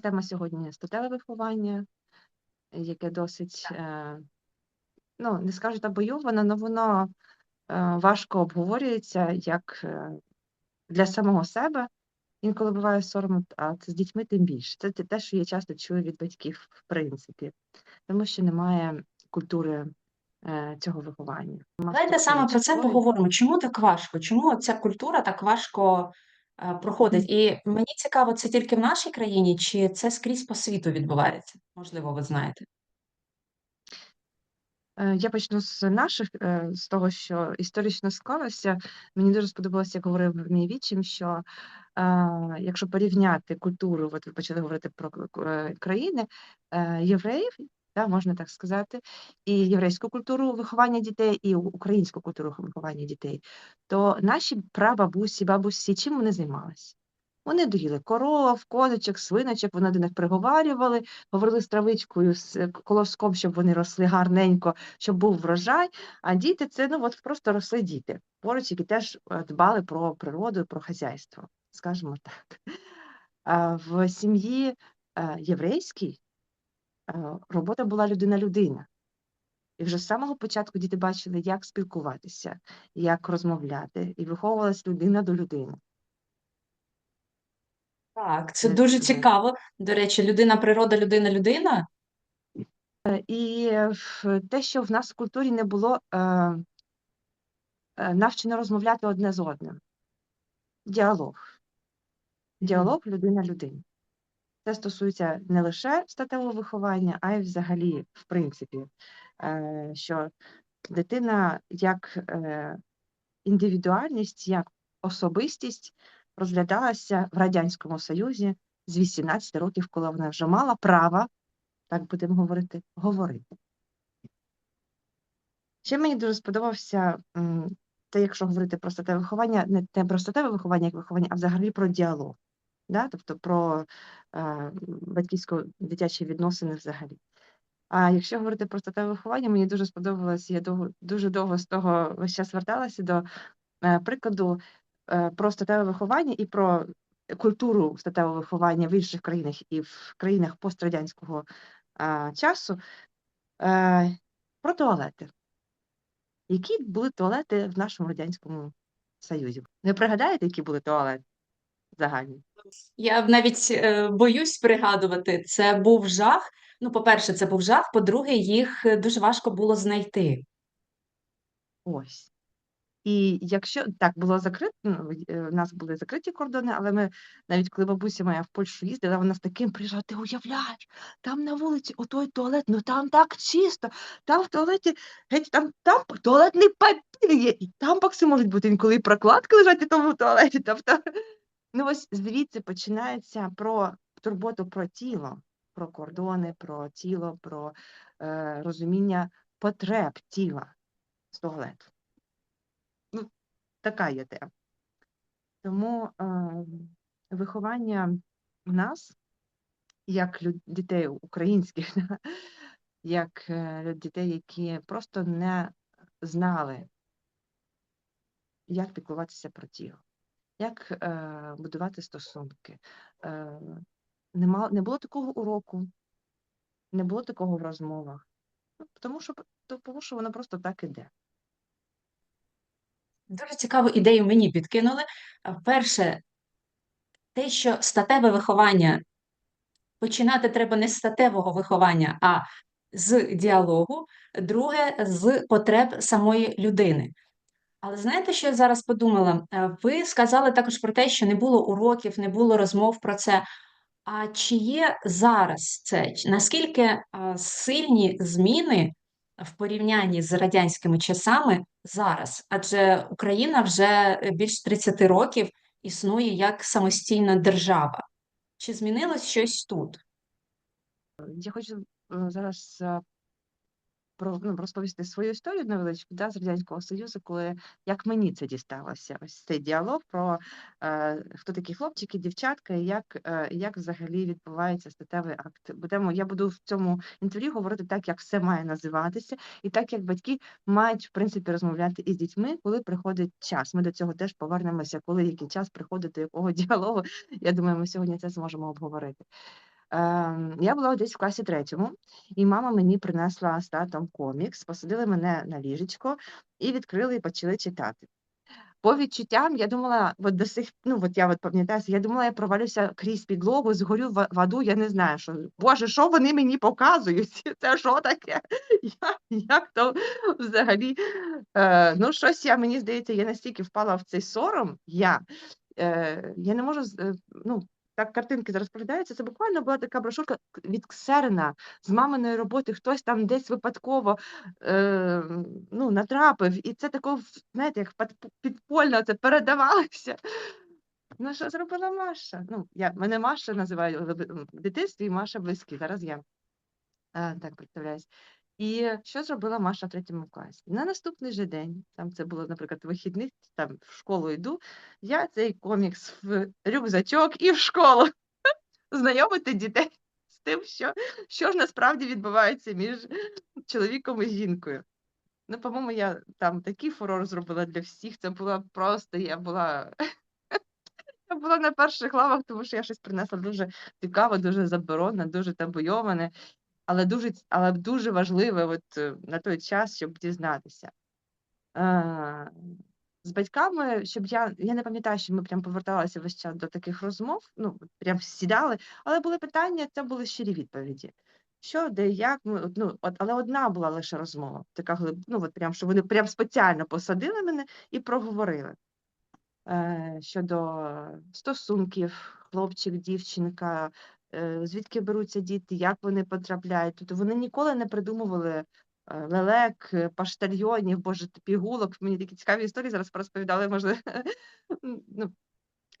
Тема сьогодні статеве виховання, яке досить, е, ну, не скажу табойоване, але воно е, важко обговорюється як е, для самого себе. Інколи буває соромно, а це з дітьми тим більше. Це те- що я часто чую від батьків, в принципі, тому що немає культури цього виховання. Давайте саме про це поговоримо. Чому так важко? Чому ця культура так важко проходить? І мені цікаво, це тільки в нашій країні, чи це скрізь по світу відбувається? Можливо, ви знаєте. Е, Я почну з наших, е, з того, що історично склалося. Мені дуже сподобалося, як говорив мій вічим, що е, якщо порівняти культуру, от ви почали говорити про к- е, країни е, євреїв, да, можна так сказати, і єврейську культуру виховання дітей, і українську культуру виховання дітей, то наші прабабусі, бабусі, чим вони займалися? Вони доїли коров, козочок, свиночок, вони до них приговарювали, говорили з травичкою, з е, колоском, щоб вони росли гарненько, щоб був врожай. А діти це ну от просто росли діти, поруч, які теж е, дбали про природу, про хазяйство, скажімо так. В сім'ї е, єврейській робота була людина-людина. І вже з самого початку діти бачили, як спілкуватися, як розмовляти, і виховувалась людина до людини. Так, це Це дуже сказати. цікаво. До речі, людина, природа, людина, людина. Е, І е, те, що в нас в культурі не було е, е, навчено розмовляти одне з одним. Діалог. Діалог людина людині. Це стосується не лише статевого виховання, а й взагалі, в принципі, е, що дитина як е, індивідуальність, як особистість розглядалася в Радянському Союзі з 18 років, коли вона вже мала право, так будемо говорити, говорити. Ще мені дуже сподобався те, якщо говорити про статеве виховання, не те про статеве виховання як виховання, а взагалі про діалог, да? тобто про е, батьківсько-дитячі відносини взагалі. А якщо говорити про статеве виховання, мені дуже сподобалось, я довго, дуже довго з того весь час верталася до е, прикладу е, про статеве виховання і про культуру статевого виховання в інших країнах і в країнах пострадянського е, часу, е, про туалети. Які були туалети в нашому Радянському Союзі? Ви пригадаєте, які були туалети загальні? Я навіть е, боюсь пригадувати. Це був жах. Ну, по-перше, це був жах. По-друге, їх е, дуже важко було знайти. Ось. І якщо так було закрито, ну, е, у нас були закриті кордони, але ми навіть коли бабуся моя в Польщу їздила, вона з таким приїжджала, ти уявляєш, там на вулиці отой туалет, ну там так чисто, там в туалеті, геть там, там туалетний папір є, і там бокси можуть бути інколи і прокладки лежать у тому туалеті. Тобто, ну ось звідси починається про турботу про тіло, про кордони, про тіло, про е, розуміння потреб тіла з туалету така є тема. Тому е, виховання в нас, як дітей українських, як е, дітей, які просто не знали, як піклуватися про тіло, як е, будувати стосунки. Е, нема, не було такого уроку, не було такого в розмовах. Ну, тому що, тому що воно просто так іде. Дуже цікаву ідею мені підкинули. Перше, те, що статеве виховання починати треба не з статевого виховання, а з діалогу. Друге, з потреб самої людини. Але знаєте, що я зараз подумала? Е, Ви сказали також про те, що не було уроків, не було розмов про це. А чи є зараз це? Наскільки е, сильні зміни в порівнянні з радянськими часами зараз? Адже Україна вже е, більш 30 років існує як самостійна держава. Чи змінилось щось тут? Я хочу е, зараз е, ну, розповісти свою історію невеличку да, з Радянського Союзу, коли як мені це дісталося. Ось цей діалог про е, хто такі хлопчики, дівчатка, і як, е, як взагалі відбувається статевий акт. Будемо, я буду в цьому інтерв'ю говорити так, як все має називатися, і так, як батьки мають в принципі розмовляти із дітьми, коли приходить час. Ми до цього теж повернемося, коли який час приходить до якого діалогу. Я думаю, ми сьогодні це зможемо обговорити. Ем, я була десь в класі 3, і мама мені принесла з татом комікс, посадили мене на ліжечко і відкрили, і почали читати. По відчуттям я думала, от до сих ну, от я от пам'ятаю, я думала, я провалюся крізь підлогу, згорю в аду, я не знаю, що. Боже, що вони мені показують? Це що таке? Як як то взагалі? Е, ну, щось я, мені здається, я настільки впала в цей сором, я, е, я не можу е, ну, так картинки зараз проглядаються, це буквально була така брошурка к відксерена з маминої роботи, хтось там десь випадково, е, ну, натрапив, і це тако, знаєте, як підпольно це передавалося. Ну, що зробила Маша? Ну, я мене Маша називають в дитинстві, і Маша близькі, зараз я, е, так представляюсь. І що зробила Маша в 3 класі? На наступний же день, там це було, наприклад, вихідних, там в школу йду, я цей комікс в рюкзачок і в школу знайомити дітей з тим, що що ж насправді відбувається між чоловіком і жінкою. Ну, по-моєму, я там такий фурор зробила для всіх, це була просто я була я була на перших лавах, тому що я щось принесла дуже цікаве, дуже заборонене, дуже табуйоване, але дуже але дуже важливе от, е, на той час, щоб дізнатися. Е, з батьками, щоб я я не пам'ятаю, що ми прям поверталися весь час до таких розмов, ну, прям сідали, але були питання, це були щирі відповіді. Що, де, як, ми ну, от, але одна була лише розмова, така ну, от прям, що вони прям спеціально посадили мене і проговорили. Е, щодо стосунків, хлопчик, дівчинка, звідки беруться діти, як вони потрапляють. Тобто вони ніколи не придумували, е, лелек, паштальйонів, боже, пігулок. Мені такі цікаві історії зараз розповідали, може, ну,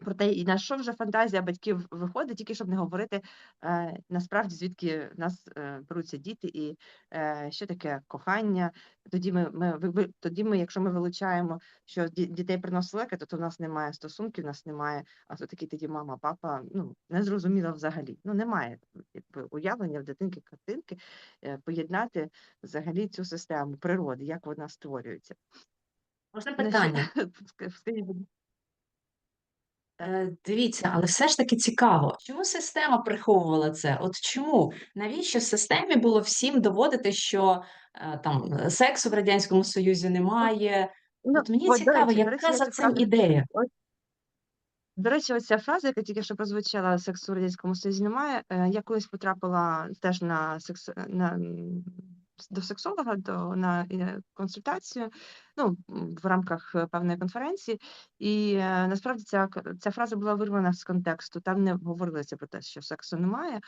про те, і на що вже фантазія батьків виходить, тільки щоб не говорити, е, насправді, звідки в нас, е, беруться діти і, е, що таке кохання. Тоді ми ми ви тоді ми, якщо ми вилучаємо, що дітей приносить леки, то то в нас немає стосунків, у нас немає, а хто такі тоді мама, папа, ну, незрозуміло взагалі. Ну, немає якби уявлення в дитинки, картинки, е, поєднати взагалі цю систему природи, як вона створюється. Можна питання? скажіть, дивіться, але все ж таки цікаво, чому система приховувала це? От чому? Навіщо системі було всім доводити, що, е, там, е, сексу в Радянському Союзі немає? Ну, От мені от, цікаво, речі до речі, яка за цим фразу ідея? До речі, оця фраза, яка тільки що прозвучала "сексу в Радянському Союзі немає", е, я колись потрапила теж на секс е, на до сексолога, до на е, консультацію, ну, в рамках е, певної конференції. І, е, насправді ця ця фраза була вирвана з контексту. Там не говорилося про те, що сексу немає,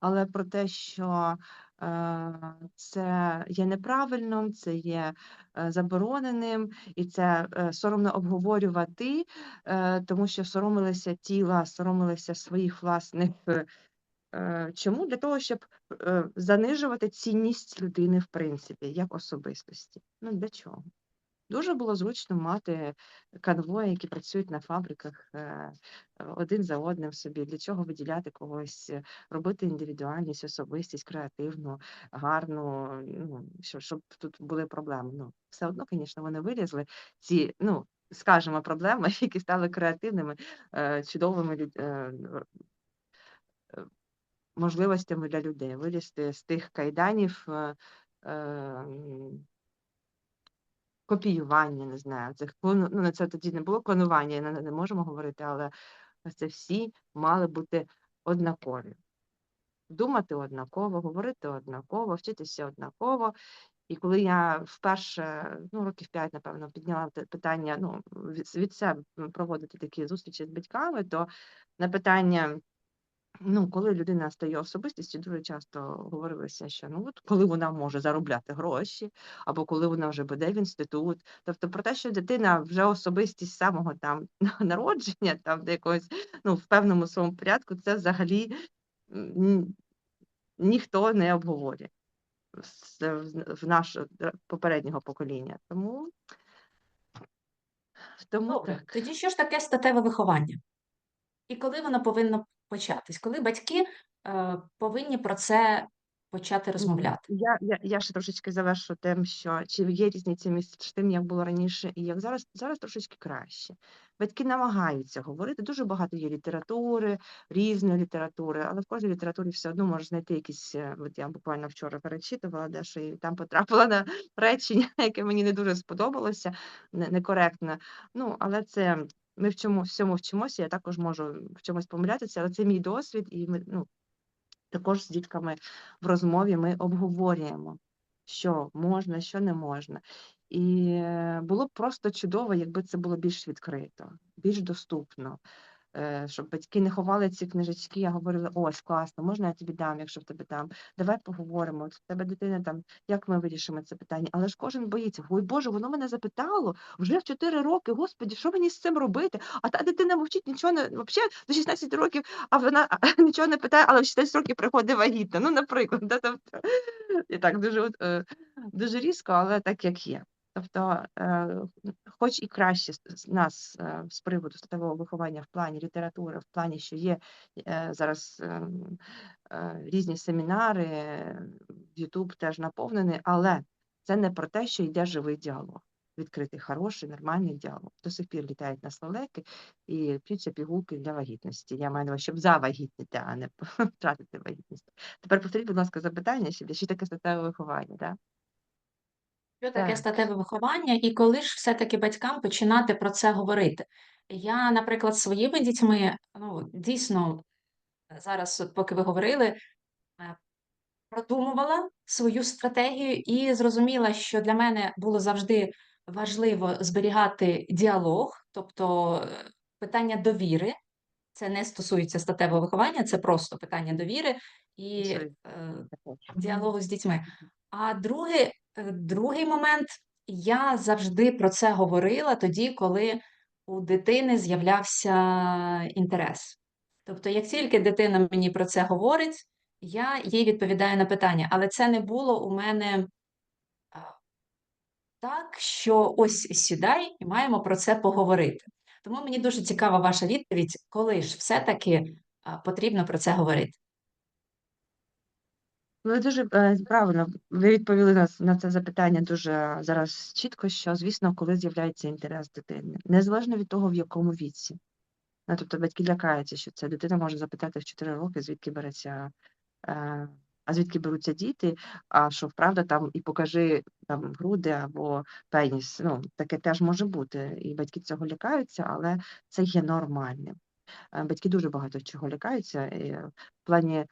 але про те, що, е, це є неправильним, це є, забороненим, і це, соромно обговорювати, е, тому що соромилися тіла, соромилися своїх власних чому? Для того, щоб, е, занижувати цінність людини в принципі, як особистості. Ну, для чого? Дуже було зручно мати конвої, які працюють на фабриках, е, один за одним собі. Для чого виділяти когось, е, робити індивідуальність, особистість креативну, гарну, ну, що щоб тут були проблеми. Ну, все одно, звісно, вони вилізли, ці, ну, скажімо, проблеми, які стали креативними, е, чудовими люд е, р е, можливостями для людей. Вилізти з тих кайданів, е, ем копіювання, не знаю, цих клону ну, це тоді не було клонування, не не можемо говорити, але це всі мали бути однакові. Думати однаково, говорити однаково, вчитися однаково. І коли я вперше, ну, років 5, напевно, підняла питання, ну, від себе проводити такі зустрічі з батьками, то на питання Ну, коли людина стає особистістю, дуже часто говорилося, що ну от коли вона може заробляти гроші, або коли вона вже піде в інститут. Тобто про те, що дитина вже особистість з самого там народження, там до якогось ну, в певному своєму порядку, це взагалі ніхто не обговорює в нашого попереднього покоління. Тому, тому Добре, так. тоді що ж таке статеве виховання? І коли воно повинно початись? Коли батьки, е, повинні про це почати розмовляти. Я я я ще трошечки завершу тим, що чи є різниця між тим, як було раніше і як зараз. Зараз трошечки краще. Батьки намагаються говорити. Дуже багато є літератури, різної літератури, але в кожній літературі все одно можеш знайти якісь, е, от я буквально вчора перечитувала дещо, і там потрапила на речення, яке мені не дуже сподобалося, не некоректне. Ну, але це ми в чому всьому вчимося. Я також можу в чомусь помилятися, але це мій досвід, і ми, ну, також з дітками в розмові ми обговорюємо, що можна, що не можна. І е, було б просто чудово, якби це було більш відкрито, більш доступно, щоб батьки не ховали ці книжечки, а говорили: ось класно, можна я тобі дам, якщо в тебе дам. Давай поговоримо. От в тебе дитина там, як ми вирішимо це питання? Але ж кожен боїться. Ой, Боже, воно мене запитало вже в 4 роки. Господі, що мені з цим робити? А та дитина мовчить, нічого не взагалі до 16 років, а вона нічого не питає, але в 16 років приходить вагітна. Ну, наприклад, да, тобто, і так дуже, е, дуже різко, але так як є. Тобто, е, хоч і краще нас е, з приводу статевого виховання в плані літератури, в плані, що є е, зараз ем, різні семінари, YouTube теж наповнений, але це не про те, що йде живий діалог. Відкритий, хороший, нормальний діалог. До сих пір літають на слалеки і п'ються пігулки для вагітності. Я маю на увазі, щоб завагітніти, а не втратити вагітність. Тепер повторіть, будь ласка, запитання, ще що таке статеве виховання, да? Що таке Так. статеве виховання, і коли ж все-таки батькам починати про це говорити? Я, наприклад, зі своїми дітьми, ну, дійсно, зараз, от поки ви говорили, е, продумувала свою стратегію і зрозуміла, що для мене було завжди важливо зберігати діалог, тобто е, питання довіри. Це не стосується статевого виховання, це просто питання довіри і е, також. діалогу з дітьми. А другий, е, другий момент, я завжди про це говорила тоді, коли у дитини з'являвся інтерес. Тобто, як тільки дитина мені про це говорить, я їй відповідаю на питання, але це не було у мене так, що ось сідай і маємо про це поговорити. Тому мені дуже цікава ваша відповідь, коли ж все-таки потрібно про це говорити. Ви дуже е, правильно ви відповіли на, на це запитання дуже зараз чітко, що звісно, коли з'являється інтерес дитини, незалежно від того, в якому віці. Ну, тобто батьки лякаються, що ця дитина може запитати в 4 роки, звідки береться, е, а звідки беруться діти, а що вправда там і покажи там груди або пеніс. Ну, таке теж може бути. І батьки цього лякаються, але це є нормальним. Е, Батьки дуже багато чого лякаються і в плані,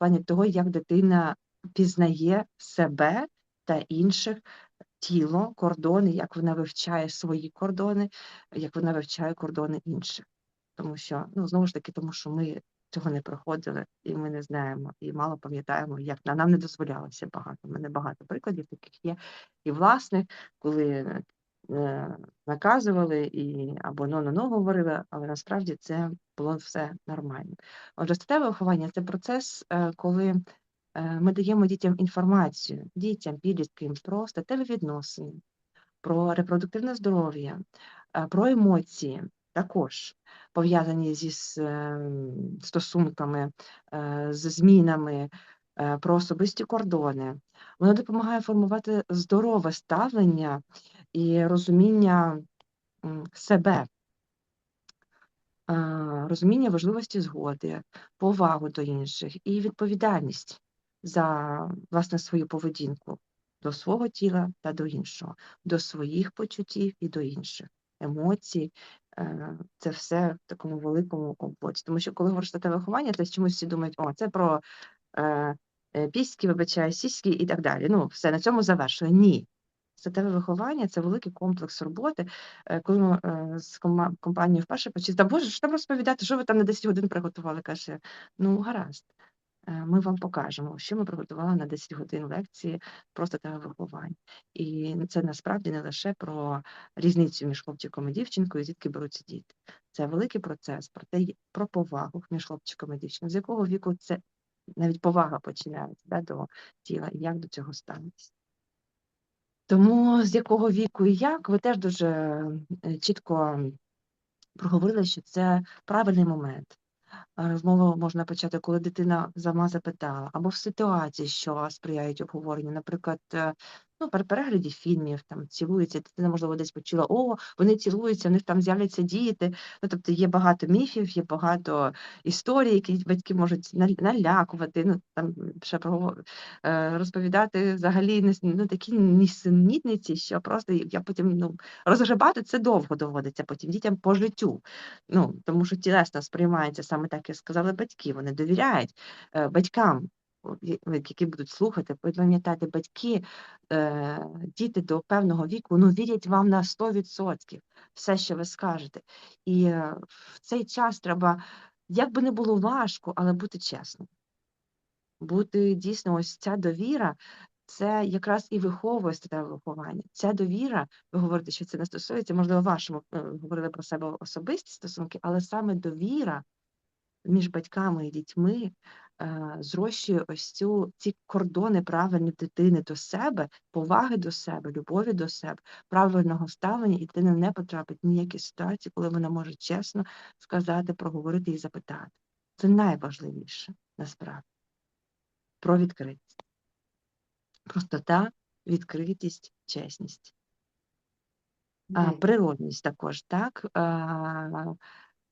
плані того, як дитина пізнає себе та інших, тіло, кордони, як вона вивчає свої кордони, як вона вивчає кордони інших. Тому що, ну, знову ж таки, тому що ми цього не проходили, і ми не знаємо, і мало пам'ятаємо, як на нам не дозволялося багато. У мене багато прикладів таких є і власних, коли наказували і або ну-ну-ну говорили, але насправді це було все нормально. Отже, статеве виховання це процес, е, коли е, ми даємо дітям інформацію, дітям, підліткам про статеві відносини, про репродуктивне здоров'я, е, про емоції також пов'язані зі стосунками, е, з змінами, е, про особисті кордони. Воно допомагає формувати здорове ставлення і розуміння себе, розуміння важливості згоди, повагу до інших і відповідальність за власне свою поведінку до свого тіла та до іншого, до своїх почуттів і до інших емоцій. Е, Це все в такому великому комплекті. Тому що коли говориш статеве виховання, то чомусь всі думають, о, це про е, е, піськи, вибачаю, сіськи і так далі. Ну, все на цьому завершили. Ні. Статеве виховання це великий комплекс роботи. Е, Коли ми е, з компанією вперше почали, та Боже, що там розповідати, що ви там на 10 годин приготували? Каже, ну гаразд, е, ми вам покажемо, що ми приготували на 10 годин лекції про статеве виховання. І це насправді не лише про різницю між хлопчиком і дівчинкою, звідки беруться діти. Це великий процес про те, про повагу між хлопчиком і дівчинкою, з якого віку це навіть повага починається да, до тіла, і як до цього ставитися. Тому з якого віку і як, ви теж дуже е, чітко проговорили, що це правильний момент. розмову можна почати, коли дитина сама запитала, або в ситуації, що сприяють обговоренню. Наприклад, е, ну, при перегляді фільмів, там цілуються, дитина, можливо, десь почула: "О, вони цілуються, у них там з'являться діти". Ну, тобто є багато міфів, є багато історій, які батьки можуть налякувати, ну, там ще про е, розповідати взагалі ну, такі нісенітниці, що просто я потім, ну, розгребати це довго доводиться потім дітям по життю. Ну, тому що тілесно сприймається саме так, як сказали батьки. Вони довіряють е, батькам, які будуть слухати, пам'ятати батьки, е, діти до певного віку, ну, вірять вам на 100% все, що ви скажете. І е, в цей час треба, як би не було важко, але бути чесним. Бути дійсно, ось ця довіра, це якраз і виховує статеве виховання. Ця довіра, ви говорите, що це не стосується, можливо, вашому е, говорили про себе особисті стосунки, але саме довіра між батьками і дітьми зрощує ось цю ці кордони правильні дитини до себе, поваги до себе, любові до себе, правильного ставлення, і дитина не потрапить в ніякі ситуації, коли вона може чесно сказати, проговорити і запитати. Це найважливіше насправді про відкритість. Простота, відкритість, чесність. А, природність також, так. А, е,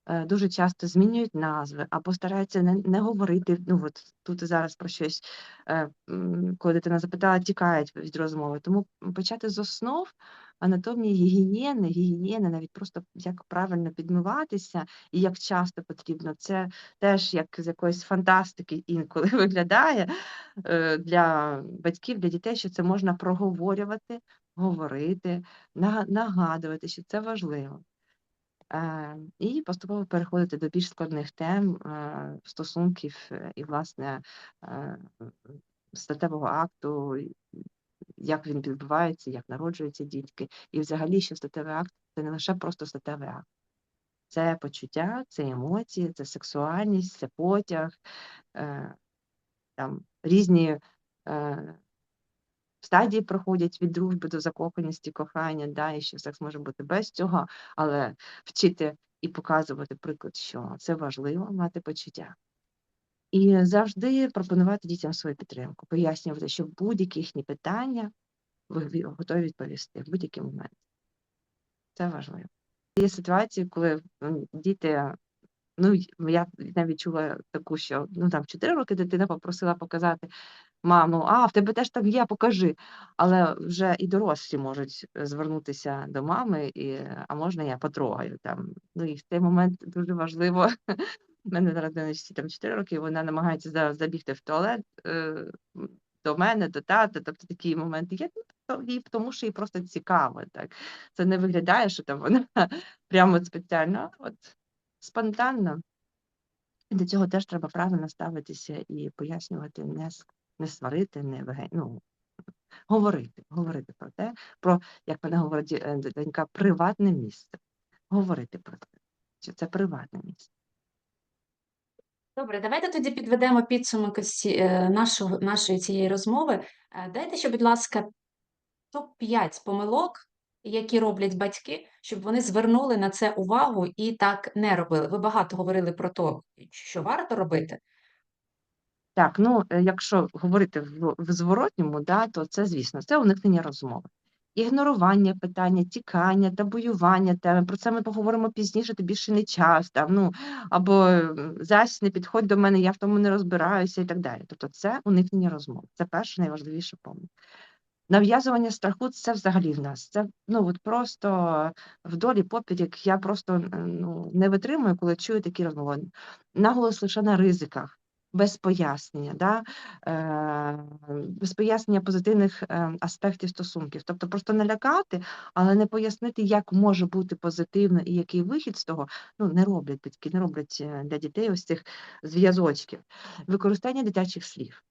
дуже часто змінюють назви або стараються не, не говорити. Ну, от тут зараз про щось, е, коли дитина запитала, тікають від розмови. Тому почати з основ анатомії гігієни, гігієни, навіть просто як правильно підмиватися і як часто потрібно. Це теж як з якоїсь фантастики інколи виглядає е, для батьків, для дітей, що це можна проговорювати, говорити, нагадувати, що це важливо. Е, і поступово переходити до більш складних тем е, стосунків е, і, власне, статевого акту, як він відбувається, як народжуються дітки. І взагалі, що статевий акт це не лише просто статевий акт. Це почуття, це емоції, це сексуальність, це потяг, там різні стадії проходять від дружби до закоханості, кохання, да, і що секс може бути без цього, але вчити і показувати приклад, що це важливо мати почуття. І завжди пропонувати дітям свою підтримку, пояснювати, що будь-які їхні питання ви готові відповісти в будь-який момент. Це важливо. Є ситуації, коли діти, ну я навіть чула таку, що ну там в 4 роки дитина попросила показати маму, а в тебе теж так є, покажи. Але вже і дорослі можуть е, звернутися до мами, і, а можна я потрогаю там. Ну і в цей момент дуже важливо. У мене зараз донечці там 4 роки, вона намагається зараз забігти в туалет е, до мене, до тата. Тобто такі моменти є. Ну, тому, що їй просто цікаво. Так це не виглядає, що там вона прямо спеціально, от спонтанно. До цього теж треба правильно ставитися і пояснювати, не, с- не сварити, не виге- ну, говорити, говорити про те, про, як мене говорить е, донька, приватне місце. Говорити про це, що це приватне місце. Добре, давайте тоді підведемо підсумок е, нашого, нашої цієї розмови. Е, Дайте, ще, будь ласка, топ-5 помилок, які роблять батьки, щоб вони звернули на це увагу і так не робили. Ви багато говорили про те, що варто робити. Так, ну е, якщо говорити в, в зворотньому, да, то це, звісно, це уникнення розмови. Ігнорування питання, тікання, табуювання теми. Про це ми поговоримо пізніше, тобі ще не час. Там, ну, або зась не підходь до мене, я в тому не розбираюся і так далі. Тобто це уникнення розмови. Це перша найважливіша помилка. Нав'язування страху це взагалі в нас. Це ну от просто вдолі поперек. Я просто ну, не витримую, коли чую такі розмови. Наголос лише на ризиках, без пояснення, да? е, без пояснення позитивних е, аспектів стосунків. Тобто просто налякати, але не пояснити, як може бути позитивно і який вихід з того, ну не роблять батьки, не роблять е, для дітей ось цих зв'язочків. Використання дитячих слів.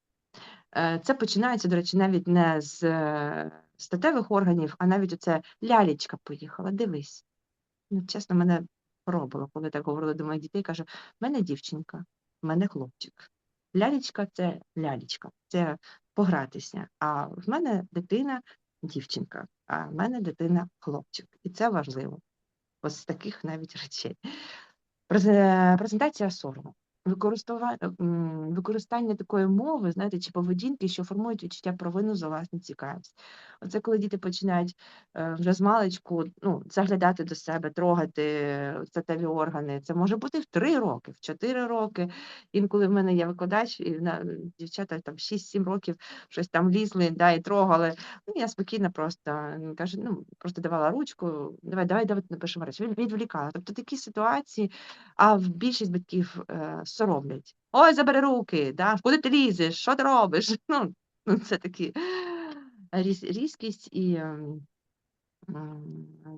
Е, Це починається, до речі, навіть не з е, статевих органів, а навіть оце лялечка поїхала, дивись. Ну, чесно, мене пробило, коли так говорили до моїх дітей, каже, в мене дівчинка, в мене хлопчик. Лялечка це лялечка, це погратися. А в мене дитина дівчинка, а в мене дитина хлопчик. І це важливо. Ось з таких навіть речей. Презентація сорому. Використання такої мови, знаєте, чи поведінки, що формують відчуття провини за власну цікавість. Оце коли діти починають, е, вже змалечку, ну, заглядати до себе, трогати статеві органи. Це може бути в 3 роки, в 4 роки. Інколи в мене є викладач, і на дівчата там 6-7 років щось там лізли, да, і трогали. Ну, я спокійно просто, м, каже, ну, просто давала ручку: "Давай, давай, давай напишемо речі". Відволікала. Тобто такі ситуації, а в більшість батьків, е, соромлять. "Ой, забери руки", да, "Куди ти лізеш? Що ти робиш?" Ну, ну, це такі різ різкість, і, ем,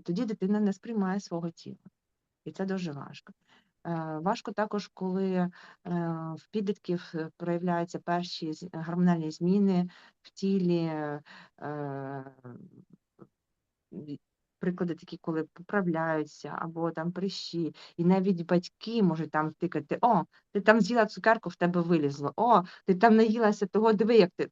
тоді дитина не сприймає свого тіла, і це дуже важко. Е, важко також, коли, е, в підлітків, проявляються перші гормональні зміни в тілі, е, приклади такі, коли поправляються або там прищі, і навіть батьки можуть там тикати: "О, ти там з'їла цукерку, в тебе вилізло. О, ти там наїлася того, диви, як ти"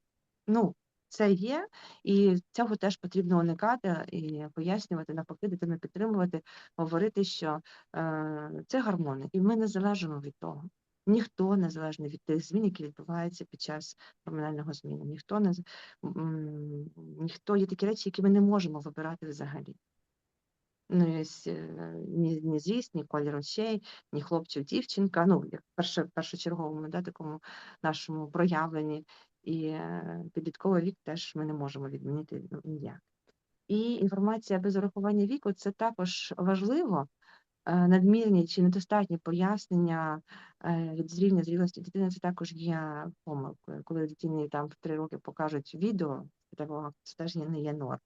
Ну, це є, і цього теж потрібно уникати і пояснювати, навпаки, дитину підтримувати, говорити, що, е, це гормони, і ми не залежимо від того. Ніхто не залежний від тих змін, які відбуваються під час гормонального зміни. Ніхто не ніхто є такі речі, які ми не можемо вибирати взагалі. Ну, єсть, е, ні ні зріст, ні колір очей, ні хлопчик, дівчинка, ну, як перше першочерговому, да, такому нашому проявленні. І, е, підлітковий вік теж ми не можемо відмінити, ну, ніяк. І інформація без урахування віку- це також важливо. Е, надмірні чи недостатні пояснення, е, від рівня зрілості дитини- це також є помилкою. Коли дитині там в 3 роки покажуть відео це теж не є норм.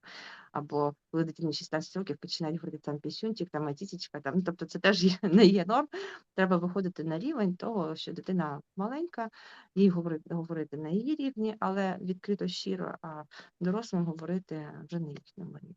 Або коли дитині 16 років починають говорити там пісюнчик, там а там, ну, тобто це теж не є норм. Треба виходити на рівень того, що дитина маленька, їй говорити говорити на її рівні, але відкрито, щиро, а дорослим говорити вже на їхньому рівні.